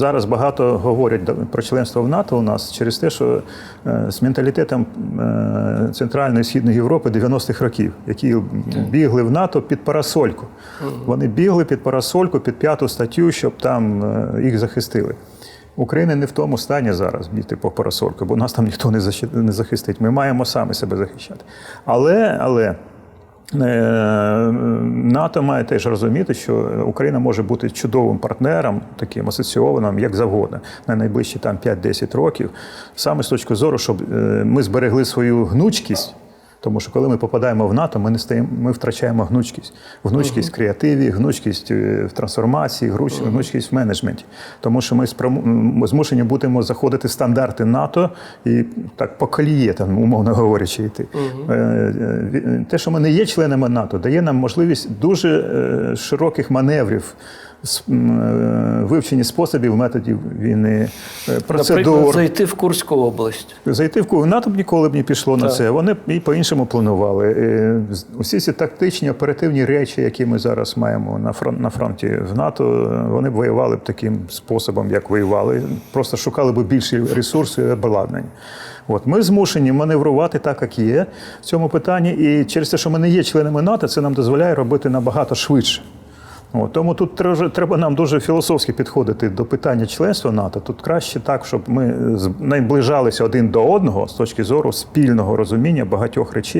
зараз багато говорять про членство в НАТО у нас через те, що е, з менталітетом е, Центральної і Східної Європи 90-х років, які бігли в НАТО під парасольку. Вони бігли під парасольку, під п'яту статтю, щоб там е, їх захистили. Україна не в тому стані зараз бігти по парасольку, бо нас там ніхто не захистить. Ми маємо самі себе захищати. Але, але НАТО має теж розуміти, що Україна може бути чудовим партнером, таким асоційованим, як завгодно, на найближчі там 5-10 років, саме з точки зору, щоб е, ми зберегли свою гнучкість. Тому що коли ми попадаємо в НАТО, ми не стаємо, ми втрачаємо гнучкість. Гнучкість в креативі, гнучкість е, в трансформації, гнучкість в менеджменті. Тому що ми змушені будемо заходити в стандарти НАТО і так по коліє, там, умовно говорячи, йти. Е, е, Те, що ми не є членами НАТО, дає нам можливість дуже широких маневрів. Е, Вивчені способів, методів війни, е, процедур. Наприклад, зайти в Курську область. Зайти в Київ НАТО б ніколи б не пішло на це. Вони і по-іншому планували. Е, Усі ці тактичні оперативні речі, які ми зараз маємо на фронт на фронті в НАТО, вони б воювали б таким способом, як воювали. Просто шукали б більші ресурси і обладнання. От ми змушені маневрувати так, як є в цьому питанні. І через те, що ми не є членами НАТО, це нам дозволяє робити набагато швидше. От, тому тут треба, нам дуже філософськи підходити до питання членства НАТО. Тут краще так, щоб ми наближалися один до одного з точки зору спільного розуміння багатьох речей.